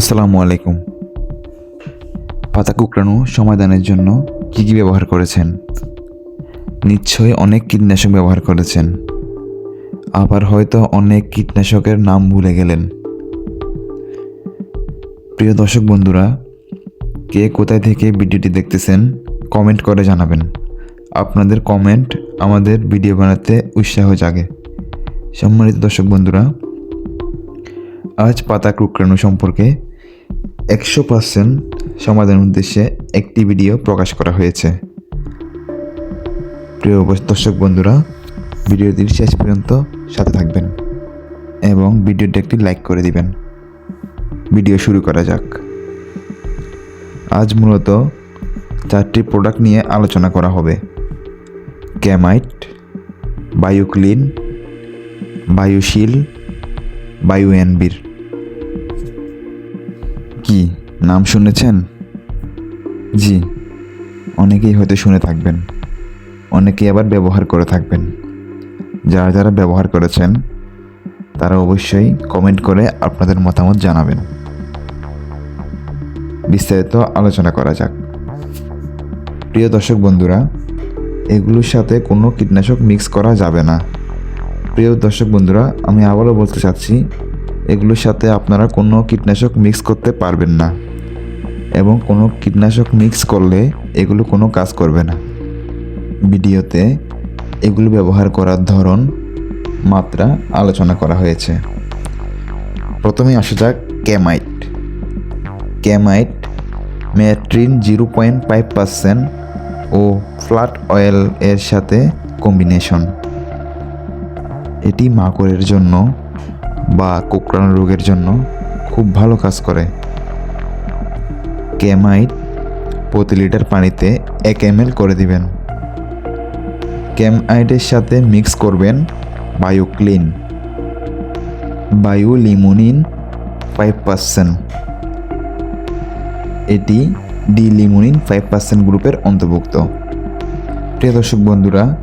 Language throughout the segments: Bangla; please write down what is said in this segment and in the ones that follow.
আসসালামু আলাইকুম। পাতা কুকড়ানো সমাধানের জন্য কী কী ব্যবহার করেছেন? নিশ্চয়ই অনেক কীটনাশক ব্যবহার করেছেন। আবার হয়তো অনেক কীটনাশকের নাম ভুলে গেলেন। প্রিয় দর্শক বন্ধুরা, কে কোথায় থেকে ভিডিওটি দেখতেছেন, কমেন্ট করে জানাবেন। আপনাদের কমেন্ট আমাদের ভিডিও বানাতে উৎসাহ জাগে। সম্মানিত দর্শক বন্ধুরা, আজ পাতা কুকরানো সম্পর্কে একশো পার্সেন্ট সমাধানের উদ্দেশ্যে একটি ভিডিও প্রকাশ করা হয়েছে। প্রিয় দর্শক বন্ধুরা, ভিডিওটির শেষ পর্যন্ত সাথে থাকবেন এবং ভিডিওটি একটি লাইক করে দিবেন। ভিডিও শুরু করা যাক। আজ মূলত চারটি প্রোডাক্ট নিয়ে আলোচনা করা হবে। ক্যামাইট, বায়োক্লিন, বায়োশিল বায়ু এনবির কি, নাম শুনেছেন? জি, অনেকেই হয়তো শুনে থাকবেন। অনেকেই আবার ব্যবহার করে থাকবেন। যারা যারা ব্যবহার করেছেন, তারা অবশ্যই কমেন্ট করে আপনাদের মতামত জানাবেন। বিস্তারিত আলোচনা করা যাক। প্রিয় দর্শক বন্ধুরা, এগুলোর সাথে কোনো কীটনাশক মিক্স করা যাবে না। প্রিয় দর্শক বন্ধুরা, আমি আবারও বলতে চাচ্ছি এগুলোর সাথে আপনারা কোনো কীটনাশক মিক্স করতে পারবেন না। এবং কোনো কীটনাশক মিক্স করলে এগুলো কোনো কাজ করবে না। ভিডিওতে এগুলো ব্যবহার করার ধরন, মাত্রা আলোচনা করা হয়েছে। প্রথমে আসা যাক ক্যামাইট। ক্যামাইট matrine zero point five percent ও ফ্ল্যাট অয়েল এর সাথে কম্বিনেশন এটি মাকড়ের জন্য বা কোকড়ানো রোগের জন্য খুব ভালো কাজ করে। ক্যামাইট প্রতি লিটার পানিতে এক এম করে দিবেন। ক্যামাইটের সাথে মিক্স করবেন বায়োক্লিন বায়ু লিমোনিন ফাইভ পার্সেন্ট। এটি ডি লিমোনিন ফাইভ পার্সেন্ট গ্রুপের অন্তর্ভুক্ত। প্রিয় দর্শক বন্ধুরা,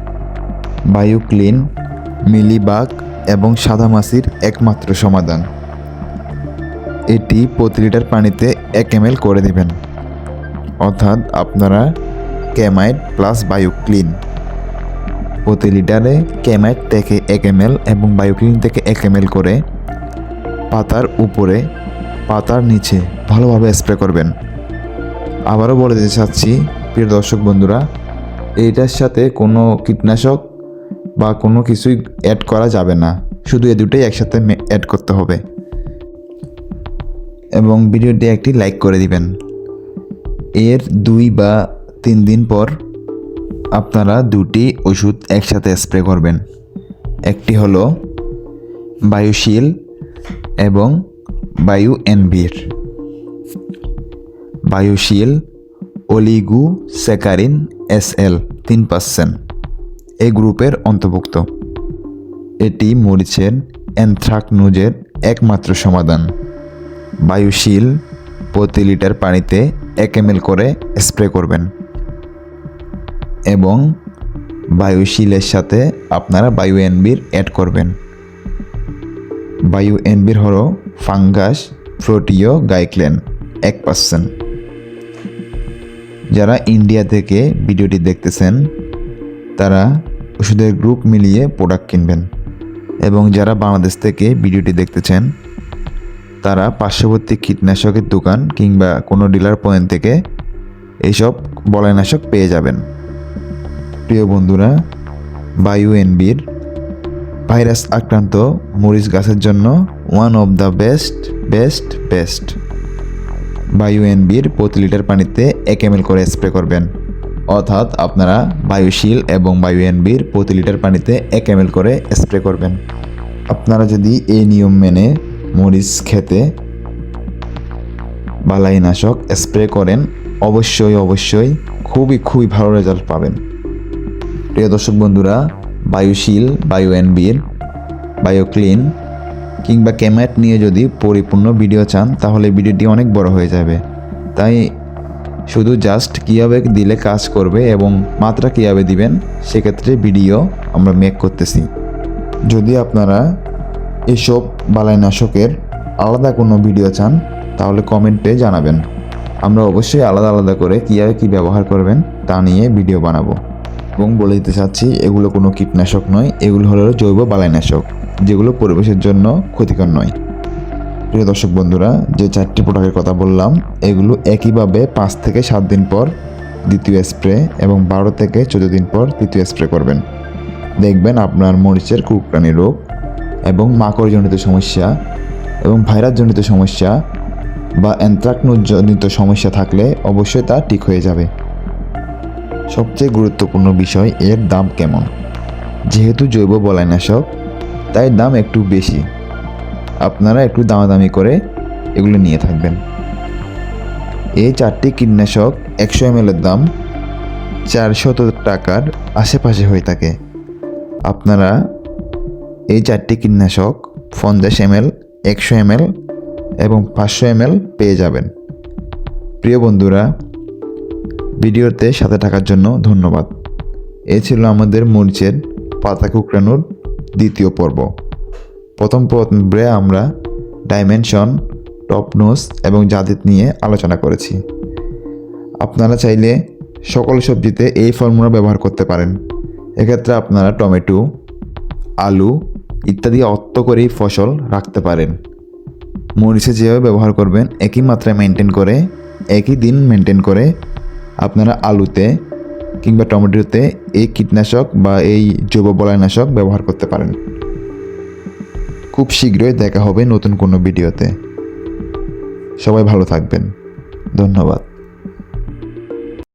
বায়োক্লিন, মিলিবাগ এবং সাদা মাছির একমাত্র সমাধান। এটি প্রতি লিটার পানিতে এক এম করে দিবেন। অর্থাৎ আপনারা ক্যামাইট প্লাস বায়োক্লিন প্রতি লিটারে ক্যামাইট থেকে এক এম এবং বায়োক্লিন থেকে এক এম করে পাতার উপরে, পাতার নিচে ভালোভাবে স্প্রে করবেন। আবারও বলে দিতে চাচ্ছি, প্রিয় দর্শক বন্ধুরা এইটার সাথে কোনো কীটনাশক বা কোনো কিছুই অ্যাড করা যাবে না। শুধু এ দুটোই একসাথে অ্যাড করতে হবে। এবং ভিডিওটি একটি লাইক করে দিবেন। এর দুই বা তিন দিন পর আপনারা দুটি ওষুধ একসাথে স্প্রে করবেন। একটি হলো বায়োশিল এবং বায়ু এনভির বায়োশিল, অলিগু সেকারিন এস এল, তিন পার্সেন্ট এই গ্রুপের অন্তর্ভুক্ত। এটি মরিচের অ্যানথ্রাকনোজের একমাত্র সমাধান। বায়ুশীল প্রতি লিটার পানিতে এক এম করে স্প্রে করবেন। এবং বায়ুশীলের সাথে আপনারা বায়ু এনবির অ্যাড করবেন। বায়ু এনবির হল ফাঙ্গাস ফ্রোটিও গাইক্লেন এক পার্সেন্ট। যারা ইন্ডিয়া থেকে ভিডিওটি দেখতেছেন তারা ওষুধের গ্রুপ মিলিয়ে প্রোডাক্ট কিনবেন। এবং যারা বাংলাদেশ থেকে ভিডিওটি দেখতেছেন, তারা পার্শ্ববর্তী কীটনাশকের দোকান কিংবা কোনো ডিলার পয়েন্ট থেকে এইসব বলয়নাশক পেয়ে যাবেন। প্রিয় বন্ধুরা, বায়ু এনবির ভাইরাস আক্রান্ত মরিচ গাছের জন্য one of the best best best বায়ু এনবির প্রতি লিটার পানিতে এক এম করে স্প্রে করবেন। অর্থাৎ আপনারা বায়ুশীল এবং বায়ু এনবির প্রতি লিটার পানিতে এক এম করে স্প্রে করবেন। আপনারা যদি এই নিয়ম মেনে মরিচ খেতে বালাইনাশক স্প্রে করেন, অবশ্যই অবশ্যই খুবই খুবই ভালো রেজাল্ট পাবেন। প্রিয় দর্শক বন্ধুরা, বায়ুশীল, বায়ু এনবির, বায়ো ক্লিন কিংবা ক্যামেট নিয়ে যদি পরিপূর্ণ ভিডিও চান, তাহলে ভিডিওটি অনেক বড় হয়ে যাবে। তাই শুধু জাস্ট কীভাবে দিলে কাজ করবে এবং মাত্রা কীভাবে দিবেন, সেক্ষেত্রে ভিডিও আমরা মেক করতেছি। যদি আপনারা এসব বালাইনাশকের আলাদা কোনো ভিডিও চান, তাহলে কমেন্টে জানাবেন। আমরা অবশ্যই আলাদা আলাদা করে কীভাবে কী ব্যবহার করবেন, তা নিয়ে ভিডিও বানাবো। এবং বলে দিতে চাচ্ছি, এগুলো কোনো কীটনাশক নয়, এগুলো হলো জৈব বালাইনাশক, যেগুলো পরিবেশের জন্য ক্ষতিকর নয়। প্রিয় দর্শক বন্ধুরা, যে চারটি প্রোডাক্টের কথা বললাম, এগুলো একইভাবে পাঁচ থেকে সাত দিন পর দ্বিতীয় স্প্রে এবং বারো থেকে চোদ্দ দিন পর তৃতীয় স্প্রে করবেন। দেখবেন আপনার মরিচের কুকরানি রোগ এবং মাকড়জনিত সমস্যা এবং ভাইরাসজনিত সমস্যা বা অ্যান্থ্রাকনোজনিত সমস্যা থাকলে অবশ্যই তা ঠিক হয়ে যাবে। সবচেয়ে গুরুত্বপূর্ণ বিষয়, এর দাম কেমন? যেহেতু জৈব বলাইনাশক তাই দাম একটু বেশি। আপনারা একটু দামাদামি করে এগুলো নিয়ে থাকবেন। এই চারটি কীটনাশক একশো এম এর দাম চারশত টাকার আশেপাশে হয়ে থাকে। আপনারা এই চারটি কীটনাশক পঞ্চাশ এম এল একশো এম এল এবং পাঁচশো এম এল পেয়ে যাবেন। প্রিয় বন্ধুরা, ভিডিওতে সাথে থাকার জন্য ধন্যবাদ। এ ছিল আমাদের মরিচের পাতা কুকরানোর দ্বিতীয় পর্ব। প্রথম পর্বে আমরা ডাইমেনশন টপনোস এবং জাদিত নিয়ে আলোচনা করেছি। আপনারা চাইলে সকল সবজিতে এই ফর্মুলা ব্যবহার করতে পারেন। এক্ষেত্রে আপনারা টমেটো, আলু ইত্যাদি অত্ত করেই ফসল রাখতে পারেন। মরিচে যেভাবে ব্যবহার করবেন, একই মাত্রায় মেনটেন করে, একই দিন মেনটেন করে আপনারা আলুতে কিংবা টমেটোতে এই কীটনাশক বা এই জৈব বলাইনাশক ব্যবহার করতে পারেন। খুব শীঘ্রই দেখা হবে নতুন কোনো ভিডিওতে। সবাই ভালো থাকবেন। ধন্যবাদ।